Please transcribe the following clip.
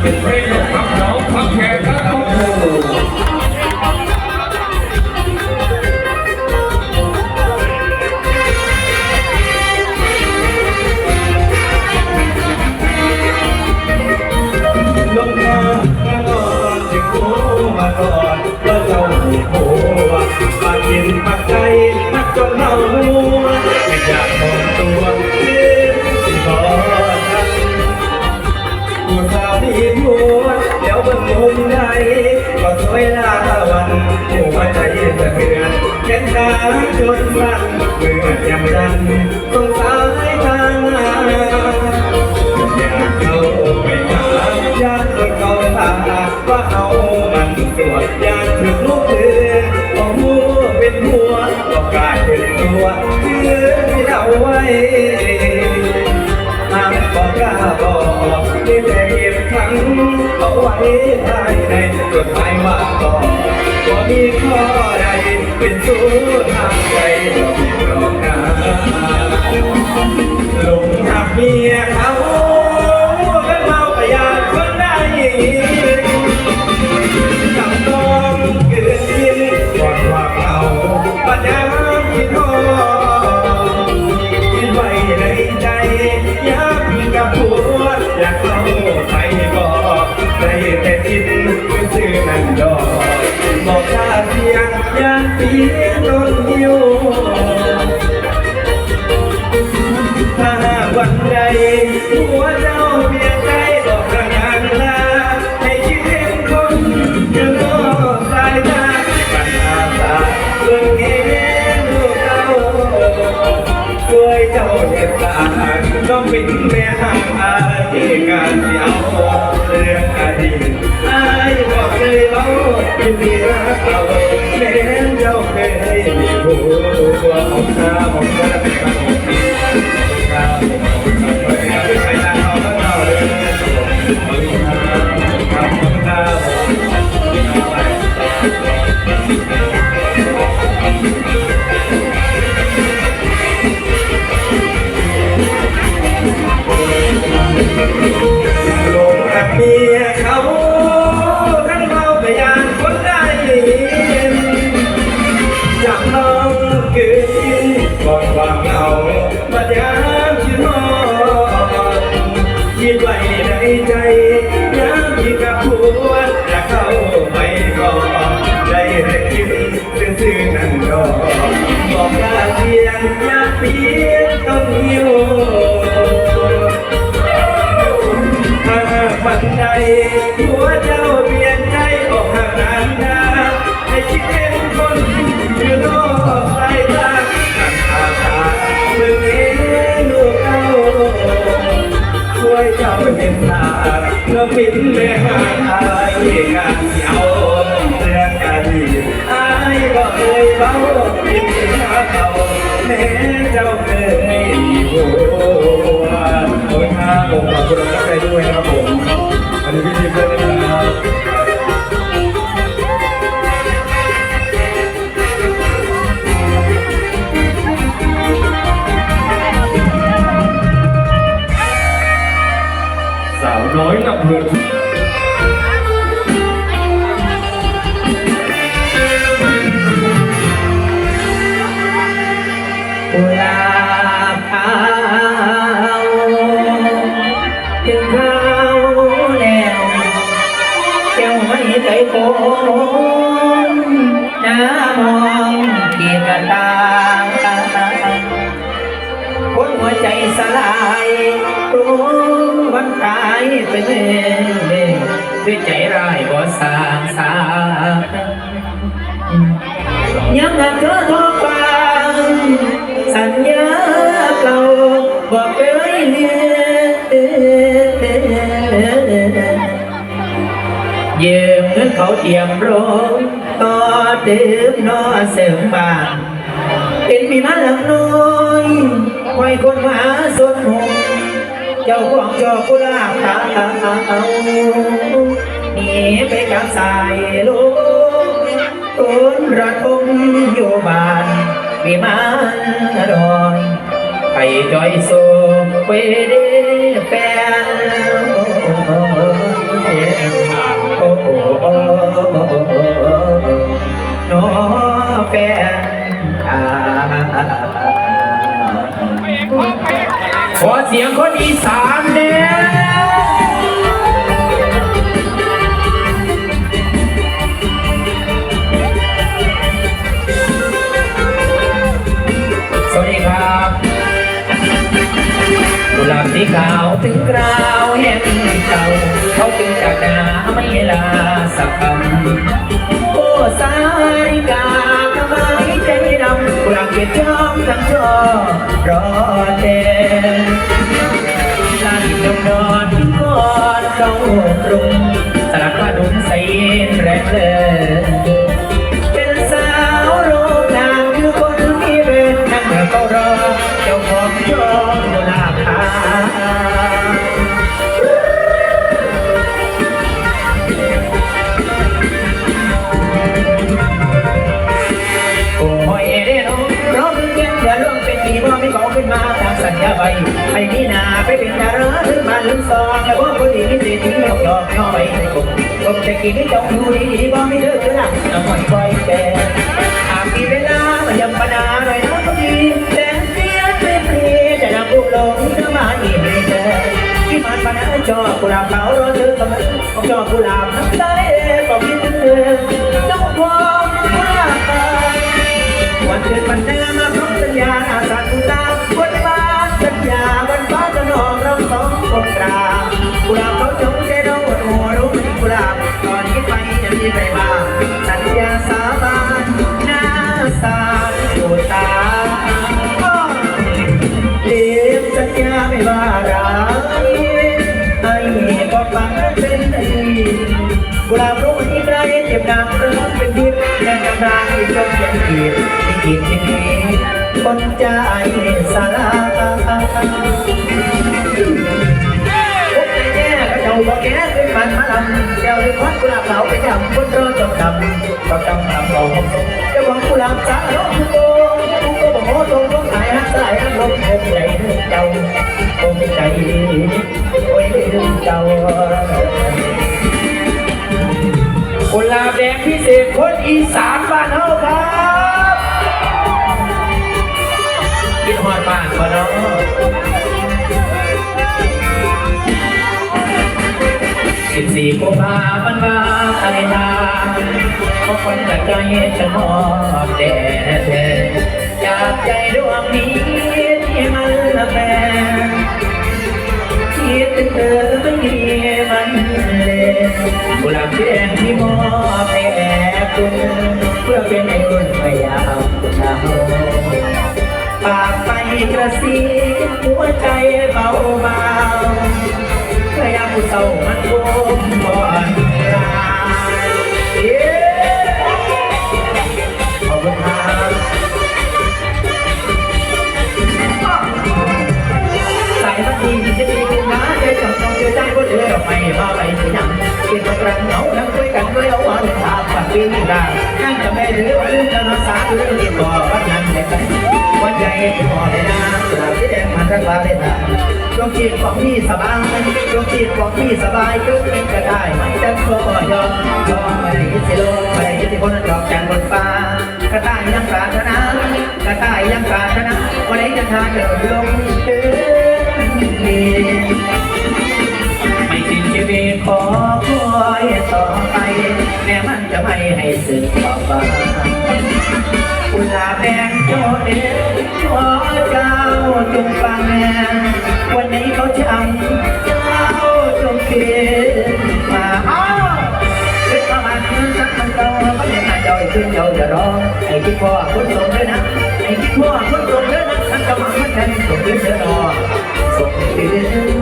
เป็นเพลงของคำร้องคำแขกครับโอ้โหลงมามาก่อนจึงรู้มาก่อน ก็สวลาวันหัวใจสะเทือนแขนขาจนสั่นเมื่อยำยันสงสายทางอยากเข้าไปหาญาติคนเขาตาว่าเอามันสวยอยากถึงลูกเธอพอหัวเป็นหัวก็กลายเป็นตัวคือที่เราไว้ อกนี่แต่เก็บทั้งเอาไว้ภายในจดหมายว่าต่อก็มีข้อใดเป็นสู้ทางใจเราไม่รองนาลงทับเมียเขาเป็นเมาไปอยากคนได้จำต้องเกิดกินก่อนว่าเขาปัญญาที่ทอคิดไว้ในใจอยากมีกับผัว อยากเข้าไปบอกได้แต่คิดซื่อนั่นดอกบอกชาเสียงอยากเปีย เป็าแล้วปิดแม่หางอายงานที่เอาเรื่องอดีตอายก็เคยเบาปิดหน้าเขาแม้เจ้าเคยมีหัวขอบคุณครับผมขอบคุณน้องใจด้วยนะครับผมอันนี้พี่ทิพย์ด้วย นน้ามองเกียกตาคนหัวใจสลายรู้วันตายไปเลยด้วยใจร้ายบ่สางสายังหักเธอทอฟังสัญญาเก่าบอกเคยเลื เขาเตรียมโรงต่อเติมนอเสริมบานเป็นมีมันหลังน้อยไว้คนมาสวนหงเจ้าของจอกกุลาบตาเอาหนีไปกับสายลมต้นระทมอยู่บ้านวิมานดอยไปจอยโซเวเดแฟนน้ เสียงคนอีสานเนี่ยสวัสดีครับกุหลาบสีขาวถึงคราวแห่งเก่าเขาจึงจากนาไม่ลาสักคำโอ้สาริ เก็บจ้องทั้งจอรอเต็มลานดงนอนกอดเข้ากรุงสลักว่าดุมใส่แรงเลย องแล้วว่ดีมีสิทธิ์ยกยอกน้อไปในกลุ่มกลุ่มจะกินไม่ต้องดูดีๆว่าไม่เลิกก็หลับน้ำมันคอยแก่หากมีเวลามายังปนาหน่อยนะก็ดีแต่เสียเปรียจะนำบุกลงเธอมาอีกเลยเธอที่มันปนาจอกุหลาบเขารอเธอเสมอจอกุหลาบน้ำใจ กุหลาบเขาจงใจเราอดหัวรู้ไหมกุหลาบตอนนี้ไปจะมีใครบ้างสัญญาสาบานหน้าสาดูตาเลี้ยงสัญญาไม่ว่าร้ายให้ก็ฟังเป็นดีกุหลาบรู้ที่ไรเจ็บหนักเริ่มเป็นดินและกำลังจนยังเกียดที่กินที่นี้คนใจสาราำเดาในควักกุหลาบเหลาไปจำบนรอจบดำก็จำทำเราเจ้าของกุหลาบสาร้องโกกูก็บอกโอ้ตรงต้องหายหักสลายหักลมคงใจเจ้าคงใจโอ้ยเจ้ากุหลาบแดงพิเศษคนอีสาน สิบสี่กุมภาพันธ์วาอะไรนาเพราะคนจากใจฉันมอบแด่เธอจากใจดวงนี้ที่มันละแปงคิดถึงเธอไม่มีมันเลยกุหลาบแดงที่มอบให้แอบคุณเพื่อเป็นไอ้คนพยายามคุณนาปากไปกระซิบหัวใจเบาบาพยายาม เศร้ามันโคมก่อน ดวงจิตของพี่สบายดวงจิตของพี่สบายยกเองก็ได้ไม่จำก็ยอมยอมไม่ได้ยินเสีโลกไม่ได้ยินที่คนนั้นดอกจันบนฟ้ากระต่ายยังปรารถนากระต่ายยังปรารถนาวันไหนจะทานเดินลงถึงดีไม่สิ้นชีวิตขอคอยต่อไปแม้มันจะไม่ให้สึกต่อไปกุหลาบแดงโจเดขอเจ้าจงฟังวัน ช้ำเจ้าจงเกณมาอ้อคิดประมาณเงิสักมันโตก็ยังหาจอยขึ้นเจ้าจะรอไอ้คิดพ่อคุณสมงด้วยนะไอ้คิดพ่อคุณสมงด้วยนะทั้งกำลังทั้งแรสมงด้วยเธอรอสมงเกณฑ์